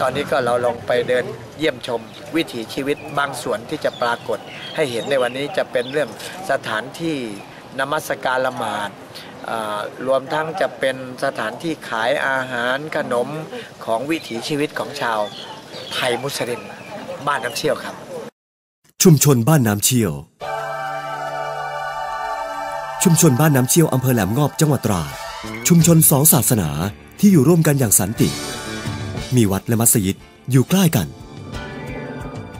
ตอนนี้ก็เราลองไปเดินเยี่ยมชมวิถีชีวิตบางส่วนที่จะปรากฏ ให้เห็นในวันนี้จะเป็นเรื่องสถานที่นมัสการละหมาดรวมทั้งจะเป็นสถานที่ขายอาหารขนมของวิถีชีวิตของชาวไทยมุสลิมบ้านน้ำเชี่ยวครับ ชุมชนบ้านน้ำเชี่ยว ชุมชนบ้านน้ำเชี่ยวอำเภอแหลมงอบจังหวัดตราดชุมชนสองศาสนาที่อยู่ร่วมกันอย่างสันติ มีวัดและมัสยิดอยู่ใกล้กัน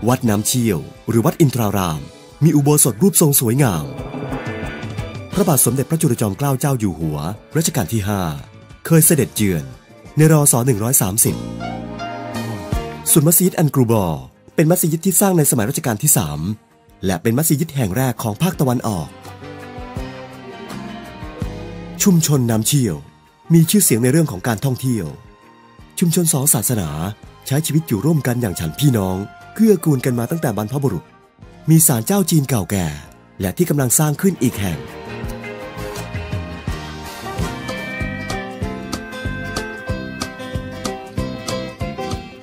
วัดน้ำเชี่ยว หรือวัดอินทราราม มีอุโบสถรูปทรงสวยงาม พระบาทสมเด็จพระจุลจอมเกล้าเจ้าอยู่หัว รัชกาลที่ 5 เคยเสด็จเยือน ในรอศ130 ส่วนมัสยิดอันกรูบอร์เป็นมัสยิดที่สร้างในสมัยรัชกาลที่ 3 และเป็นมัสยิดแห่งแรกของภาคตะวันออก ชุมชนน้ำเชี่ยว มีชื่อเสียงในเรื่องของการท่องเที่ยว ชุมชนสองศาสนา ใช้ชีวิตอยู่ร่วมกันอย่างฉันพี่น้องเกื้อกูลกันมาตั้งแต่บรรพบุรุษ มีศาลเจ้าจีนเก่าแก่ และที่กำลังสร้างขึ้นอีกแห่ง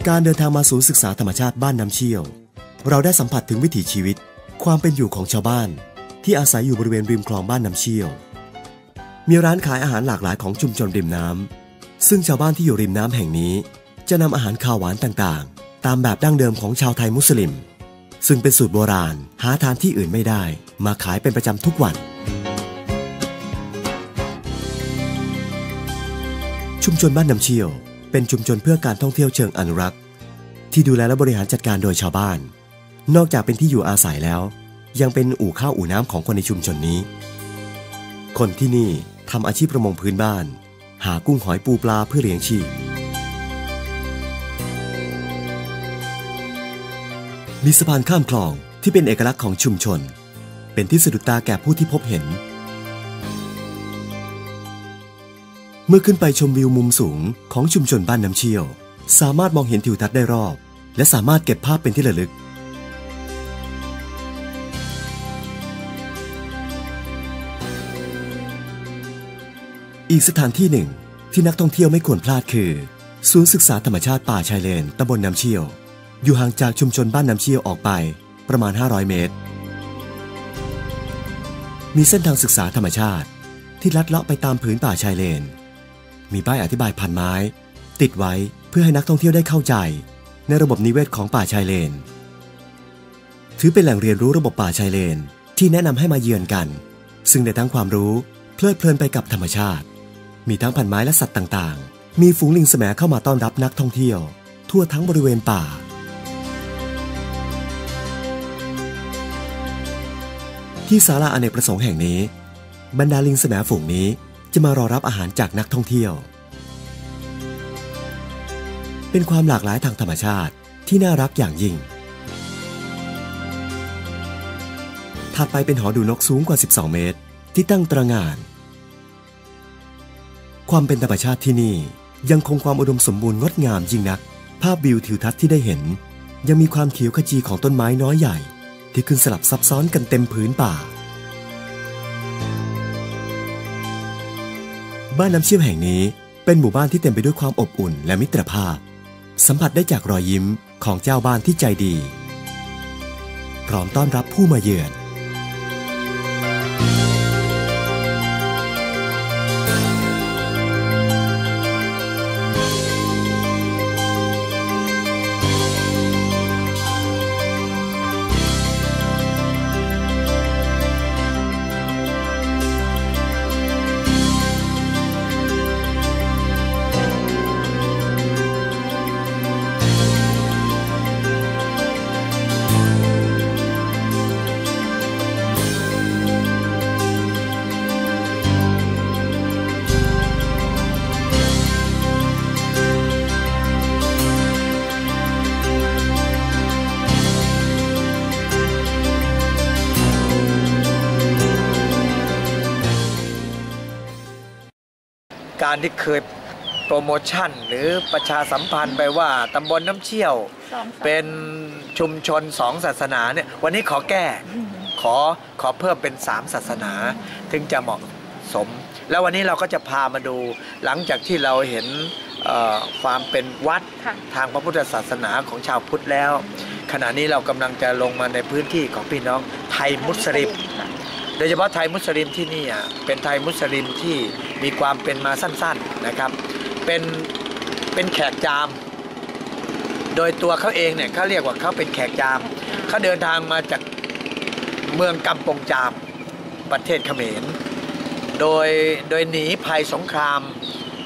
การเดินทางมาศูนย์ศึกษาธรรมชาติบ้านน้ำเชี่ยว เราได้สัมผัสถึงวิถีชีวิต ความเป็นอยู่ของชาวบ้าน ที่อาศัยอยู่บริเวณริมคลองบ้านน้ำเชี่ยว มีร้านขายอาหารหลากหลายของชุมชนริมน้ำ ซึ่งชาวบ้านที่อยู่ริมน้ำแห่งนี้ จะนำอาหารข้าวหวานต่างๆ ตามแบบดั้งเดิมของชาวไทยมุสลิม ซึ่งเป็นสูตรโบราณ หาทานที่อื่นไม่ได้ มาขายเป็นประจำทุกวัน ชุมชนบ้านน้ำเชี่ยว เป็นชุมชนเพื่อการท่องเที่ยวเชิงอนุรักษ์ ที่ดูแลและบริหารจัดการโดยชาวบ้าน นอกจากเป็นที่อยู่อาศัยแล้ว ยังเป็นอู่ข้าวอู่น้ำของคนในชุมชนนี้ คนที่นี่ทำอาชีพประมงพื้นบ้าน หากุ้งหอยปูปลาเพื่อเลี้ยงชีพ มีสะพานข้ามคลองที่เป็นเอกลักษณ์ของชุมชน เป็นที่สะดุดตาแก่ผู้ที่พบเห็น เมื่อขึ้นไปชมวิวมุมสูงของชุมชนบ้านน้ำเชี่ยว สามารถมองเห็นทิวทัศน์ได้รอบ และสามารถเก็บภาพเป็นที่ระลึก อีกสถานที่หนึ่งที่นักท่องเที่ยวไม่ควรพลาดคือ ศูนย์ศึกษาธรรมชาติป่าชายเลนตำบลน้ำเชี่ยว อยู่ห่างจากชุมชนบ้านน้ำเชี่ยวออกไปประมาณ 500 เมตร มีเส้นทางศึกษาธรรมชาติ ที่ลัดเลาะไปตามผืนป่าชายเลน มีป้ายอธิบายพันไม้ ติดไว้เพื่อให้นักท่องเที่ยวได้เข้าใจ ในระบบนิเวศของป่าชายเลน ถือเป็นแหล่งเรียนรู้ระบบป่าชายเลนที่แนะนำให้มาเยือนกัน ซึ่งได้ทั้งความรู้เพลิดเพลินไปกับธรรมชาติ มีทั้งพันไม้และสัตว์ต่างๆ มีฝูงลิงแสมเข้ามาต้อนรับนักท่องเที่ยว ทั่วทั้งบริเวณป่า ที่ศาลาอเนกประสงค์แห่งนี้ บรรดาลิงแสมฝูงนี้จะมารอรับอาหารจากนักท่องเที่ยว เป็นความหลากหลายทางธรรมชาติที่น่ารักอย่างยิ่งถัดไปเป็นหอดูนกสูงกว่า 12 เมตร ที่ตั้งตระงาน ความเป็นธรรมชาติที่นี่ยังคงความอุดมสมบูรณ์งดงามยิ่งนัก ภาพวิวทิวทัศน์ที่ได้เห็น ยังมีความเขียวขจีของต้นไม้น้อยใหญ่ ที่ขึ้นสลับซับซ้อนกันเต็มพื้นป่า บ้านน้ำเชี่ยวแห่งนี้เป็นหมู่บ้านที่เต็มไปด้วยความอบอุ่นและมิตรภาพ สัมผัสได้จากรอยยิ้มของเจ้าบ้านที่ใจดี พร้อมต้อนรับผู้มาเยือน การที่เคยโปรโมชั่น หรือประชาสัมพันธ์ไปว่าตำบลน้ำเชี่ยวสองสามเป็นชุมชนสองศาสนาเนี่ยวันนี้ขอแก้ขอขอเพิ่มเป็นสามศาสนา ถึงจะเหมาะสม แล้ววันนี้เราก็จะพามาดูหลังจากที่เราเห็นเอ่อความเป็นวัดค่ะทางพระพุทธศาสนาของชาวพุทธแล้ว ขณะนี้เรากำลังจะลงมาในพื้นที่ของพี่น้องไทยมุสลิมค่ะ โดยเฉพาะไทยมุสลิมที่นี่เป็นไทยมุสลิมที่มีความเป็นมาสั้นๆนะครับ เป็นเป็นแขกจาม โดยตัวเขาเองเนี่ยเขาเรียกว่าเขาเป็นแขกจามเขาเดินทางมาจากเมืองกำปงจามประเทศเขมร โดยโดยหนีภัยสงคราม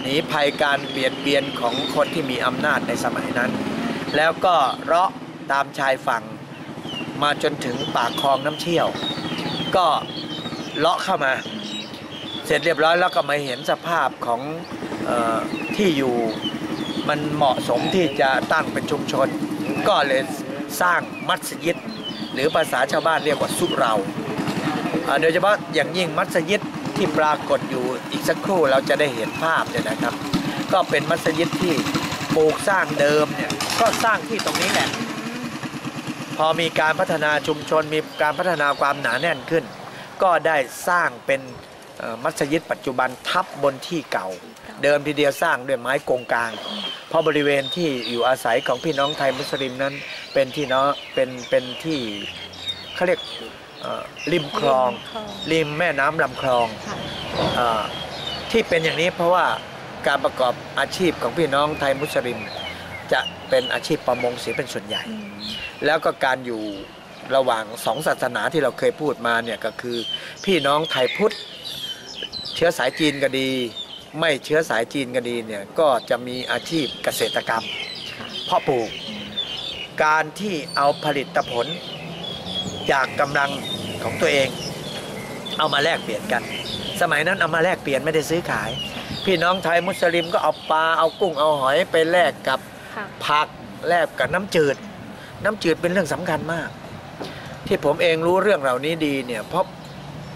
หนีภัยการเบียดเบียนของคนที่มีอำนาจในสมัยนั้น แล้วก็เลาะตามชายฝั่งมาจนถึงปากคลองน้ำเชี่ยว ก็ เลาะเข้ามา เสร็จเรียบร้อยแล้วก็มาเห็นสภาพของออที่อยู่มันเหมาะสมที่จะตั้งเป็นชุมชน ก็เลยสร้างมัสยิด หรือภาษาชาวบ้านเรียกว่าสุเราโดยเฉพาะอย่างยิ่งมัสยิดที่ปรากฏอยู่อีกสักครู่เราจะได้เห็นภาพเนี่ยนะครับ ก็เป็นมัสยิดที่ปลูกสร้างเดิมเนี่ยก็สร้างที่ตรงนี้แหละพอมีการพัฒนาชุมชนมีการพัฒนาความหนาแน่นขึ้น ก็ได้สร้างเป็นเอ่อมัสยิดปัจจุบันทับบนที่เก่า เดิมทีเดียวสร้างด้วยไม้กงกลาง เพราะบริเวณที่อยู่อาศัยของพี่น้องไทยมุสลิมนั้น เป็นที่เนาะเป็นเป็นที่เขาเรียกเอ่อริมคลองคลอง ริมแม่น้ำลำคลองค่ะเออที่เป็นอย่างนี้เพราะว่าการประกอบอาชีพของพี่น้องไทยมุสลิม จะเป็นอาชีพประมงเสียเป็นส่วนใหญ่อืมแล้วก็การอยู่ ระหว่างสองศาสนาที่เราเคยพูดมาเนี่ยก็คือ พี่น้องไทยพุทธ เชื้อสายจีนก็ดี ไม่เชื้อสายจีนก็ดีเนี่ยก็จะมีอาชีพเกษตรกรรม เพาะปลูก การที่เอาผลิตผล จากกำลังของตัวเอง เอามาแลกเปลี่ยนกัน สมัยนั้นเอามาแลกเปลี่ยนไม่ได้ซื้อขาย พี่น้องไทยมุสลิมก็เอาปลาเอากุ้งเอาหอยไปแลกกับค่ะผักแลกกับน้ำจืด น้ำจืดเป็นเรื่องสำคัญมาก ที่ผมเองรู้เรื่องเหล่านี้ดีเนี่ยเพราะ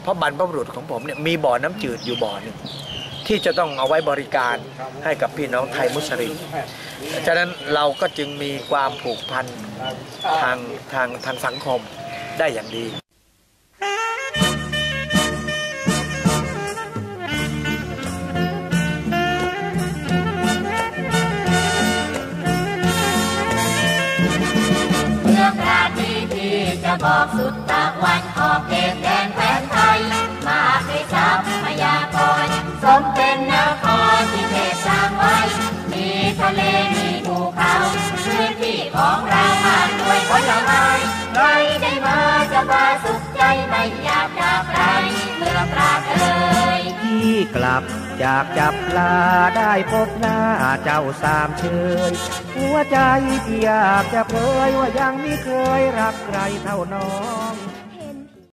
เพราะบรรพบุรุษของผมเนี่ยมีบ่อน้ำจืดอยู่บ่อหนึ่งที่จะต้องเอาไว้บริการให้กับพี่น้องไทยมุสลิมฉะนั้นเราก็จึงมีความผูกพันทางทางทางสังคมได้อย่างดี บอกสุดตะวันออกเขตแดนแผนไทย มาด้วยทรัพยากรสมเป็นนครที่เทพสร้างไว้ มีทะเลมีภูเขาพื้นที่ของเรามากด้วยผลไม้ใครได้มาจะบาสุขใจไม่อยากจากไกลเมืองปราเอ่ยที่กลับ อยากจับปลาได้พบหน้าเจ้าสามเชยหัวใจที่อยากจะเผยว่ายังไม่เคยรักใครเท่าน้อง